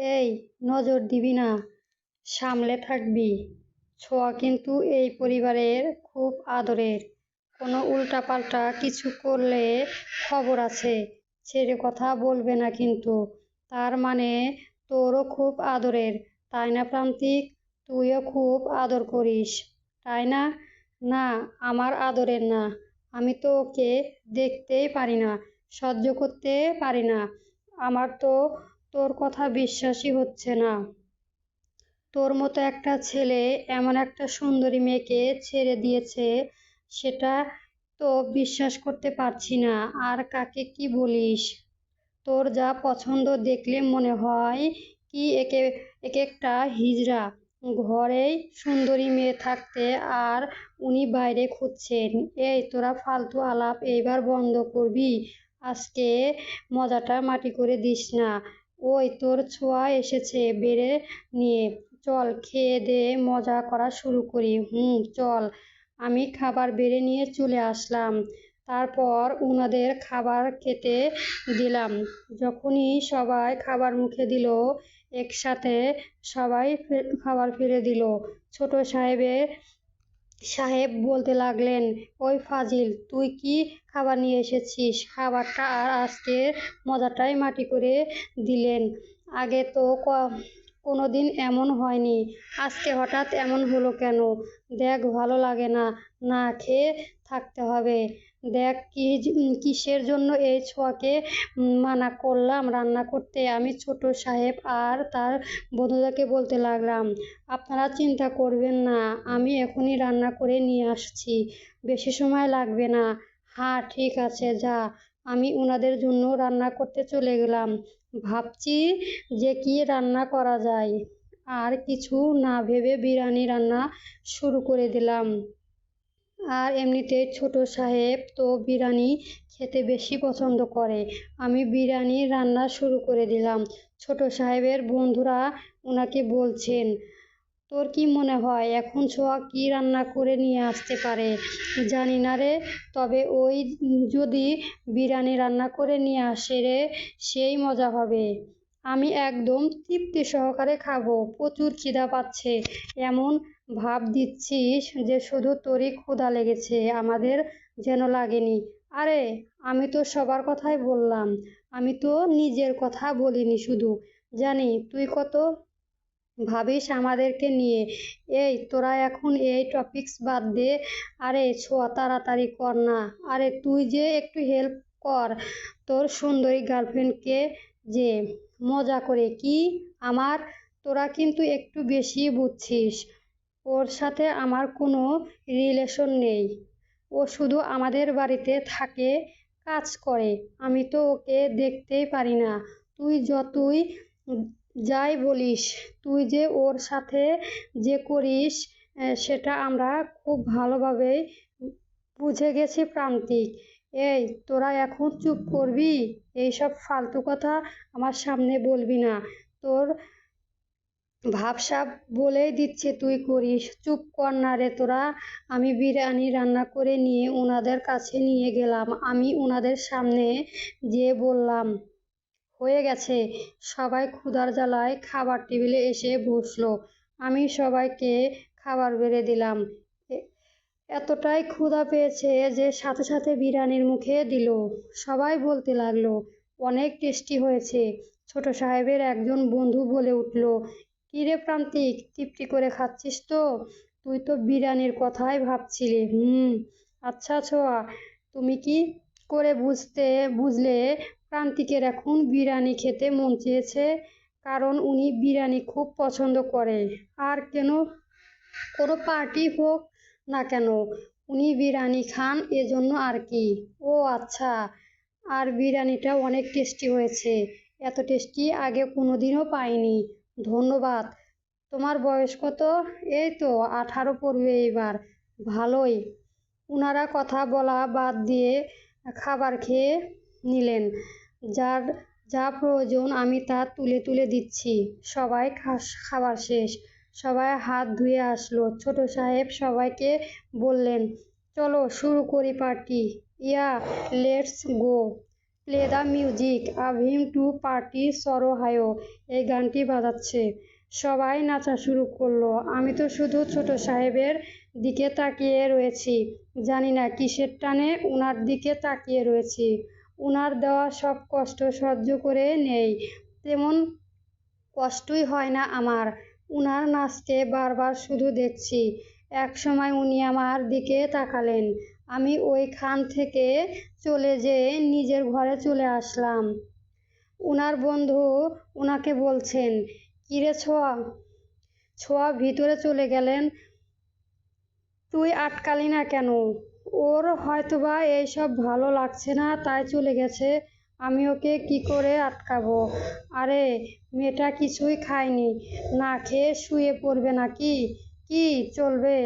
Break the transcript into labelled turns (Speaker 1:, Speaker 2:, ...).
Speaker 1: এই নজর দিবি না, সামলে থাকবি। ছোঁয়া কিন্তু এই পরিবারের খুব আদরের। কোনো উল্টাপাল্টা কিছু করলে খবর আছে, ছেড়ে কথা বলবে না কিন্তু। তার মানে তোরও খুব আদরের, তাই না প্রান্তিক? তুইও খুব আদর করিস, তাই না? না, আমার আদরের না। আমি তো ওকে দেখতেই পারি না, সহ্য করতে পারি না। আমার তো তোর কথা বিশ্বাসই হচ্ছে না। তোর মতো একটা ছেলে এমন একটা সুন্দরী মেয়েকে ছেড়ে দিয়েছে, সেটা তো বিশ্বাস করতে পারছি না। আর কাকে কি বলিস? তোর যা পছন্দ দেখলে মনে হয় কি একে এক একটা হিজড়া। ঘরেই সুন্দরী মেয়ে থাকতে আর উনি বাইরে খুঁজছেন। এই তোরা ফালতু আলাপ এইবার বন্ধ করবি। আজকে মজাটা মাটি করে দিস না। ওই তোর ছোঁয়া এসেছে বেড়ে নিয়ে। চল, খেয়ে দে মজা করা শুরু করি। হুম, চল। আমি খাবার বেড়ে নিয়ে চলে আসলাম। তারপর উনাদের খাবার খেতে দিলাম। যখনই সবাই খাবার মুখে দিল, একসাথে সবাই খাবার ফিরে দিল। ছোট সাহেবের সাহেব বলতে লাগলেন, ওই ফাজিল, তুই কি খাবার নিয়ে এসেছিস? খাবারটা আর আজকে মজাটাই মাটি করে দিলেন। আগে তো কোনো দিন এমন হয়নি। আজকে হঠাৎ এমন হলো কেন? দেখ, ভালো লাগে না। না খেয়ে থাকতে হবে। দেখ কি কিসের জন্য এই ছোঁয়াকে মানা করলাম, রান্না করতে আমি ছোট সাহেব আর তার বন্ধুদেরকে বলতে লাগলাম, আপনারা চিন্তা করবেন না, আমি এখনই রান্না করে নিয়ে আসছি, বেশি সময় লাগবে না। হ্যাঁ ঠিক আছে, যা। আমি ওনাদের জন্য রান্না করতে চলে গেলাম। ভাবছি যে কি রান্না করা যায়? আর কিছু না ভেবে বিরিয়ানি রান্না শুরু করে দিলাম। আর এমনিতে ছোট সাহেব তো বিরিয়ানি খেতে বেশি পছন্দ করে। আমি বিরিয়ানি রান্না শুরু করে দিলাম। ছোট সাহেবের বন্ধুরা ওনাকে বলছেন, তোর কি মনে হয় এখন ছোঁয়া কি রান্না করে নিয়ে আসতে পারে? জানি না রে, তবে ওই যদি বিরিয়ানি রান্না করে নিয়ে আসে রে, সেই মজা হবে। আমি একদম তৃপ্তি সহকারে খাব, প্রচুর খিদা পাচ্ছে। এমন ভাব দিচ্ছিস যে শুধু তোরই ক্ষুধা লেগেছে, আমাদের যেন লাগেনি। আরে, আমি তো সবার কথাই বললাম। আমি তো নিজের কথা বলিনি শুধু। জানি, তুই কত ভাবিস আমাদেরকে নিয়ে। এই, তোরা এখন এই টপিকস বাদ দে। আরে, ছোঁয়া, তাড়াতাড়ি কর না। আরে, তুই যে একটু হেল্প কর। তোর সুন্দরী গার্লফ্রেন্ডকে যে, মজা করে কি? আমার, তোরা কিন্তু একটু বেশি বুঝছিস। ওর সাথে আমার কোনো রিলেশন নেই। ও শুধু আমাদের বাড়িতে থাকে, কাজ করে। আমি তো ওকে দেখতেই পারি না। তুই যতই যাই বলিস, তুই যে ওর সাথে যে করিস সেটা আমরা খুব ভালোভাবেই বুঝে গেছি প্রান্তিক। এই, তোরা এখন চুপ করবি? এইসব ফালতু কথা আমার সামনে বলবি না। তোর ভাবসাব বলেই দিচ্ছে তুই করিস। চুপ কর না রে তোরা। আমি বিরিয়ানি রান্না করে নিয়ে ওনাদের কাছে নিয়ে গেলাম। আমি ওনাদের সামনে যেয়ে বললাম, হয়ে গেছে। সবাই ক্ষুধার জ্বালায় খাবার টেবিলে এসে বসল। আমি সবাইকে খাবার বেড়ে দিলাম। এতটাই ক্ষুধা পেয়েছে যে সাথে সাথে বিরিয়ানির মুখে দিল। সবাই বলতে লাগল, অনেক টেস্টি হয়েছে। ছোট সাহেবের একজন বন্ধু বলে উঠল, কিরে প্রান্তিক, তৃপ্তি করে খাচ্ছিস তো? তুই তো বিরিয়ানির কথাই ভাবছিলি। হুম আচ্ছা ছোয়া, তুমি কি করে বুঝতে, বুঝলে? প্রান্তিকের এখন বিরিয়ানি খেতে মন চেয়েছে, কারণ উনি বিরিয়ানি খুব পছন্দ করে। আর কেন? কোনো পার্টি হোক না কেন? উনি বিরিয়ানি খান এজন্য আর কি। ও আচ্ছা আর বিরিয়ানিটা অনেক টেস্টি হয়েছে। এত টেস্টি আগে কোনো দিনও পাইনি। ধন্যবাদ। তোমার বয়স কত? এই তো, আঠারো পড়বে এবার ভালোই। ওনারা কথা বলা বাদ দিয়ে খাবার খেয়ে নিলেন। যার যা প্রয়োজন আমি তা তুলে তুলে দিচ্ছি। সবাই খাবার শেষ। সবাই হাত ধুয়ে আসলো। ছোট সাহেব সবাইকে বললেন, চলো শুরু করি party. Yeah, let's go. Play the music. আভিম two party সরোহায়ো। এই গানটি বাজাচ্ছে। সবাই নাচা শুরু করল। আমি তো শুধু ছোট সাহেবের দিকে তাকিয়ে রয়েছি। জানি না কিসের টানে উনার দিকে তাকিয়ে রয়েছি। উনার দেওয়া সব কষ্ট সহ্য করে নেই। তেমন কষ্টই হয় না আমার। উনার নাচকে বারবার শুধু দেখছি। এক সময় উনি আমার দিকে তাকালেন। আমি ওইখান থেকে চলে যেয়ে নিজের ঘরে চলে আসলাম। উনার বন্ধু উনাকে বলছেন, কিরে ছোঁয়া? ছোঁয়া ভিতরে চলে গেলেন। তুই আটকালি না কেন? ওর হয়তোবা এইসব ভালো লাগছে না, তাই চলে গেছে। আমি ওকে কি করে আটকাবো? আরে, মেয়েটা কিছুই খায়নি। না খেয়ে শুয়ে পড়বে নাকি? কি চলবে?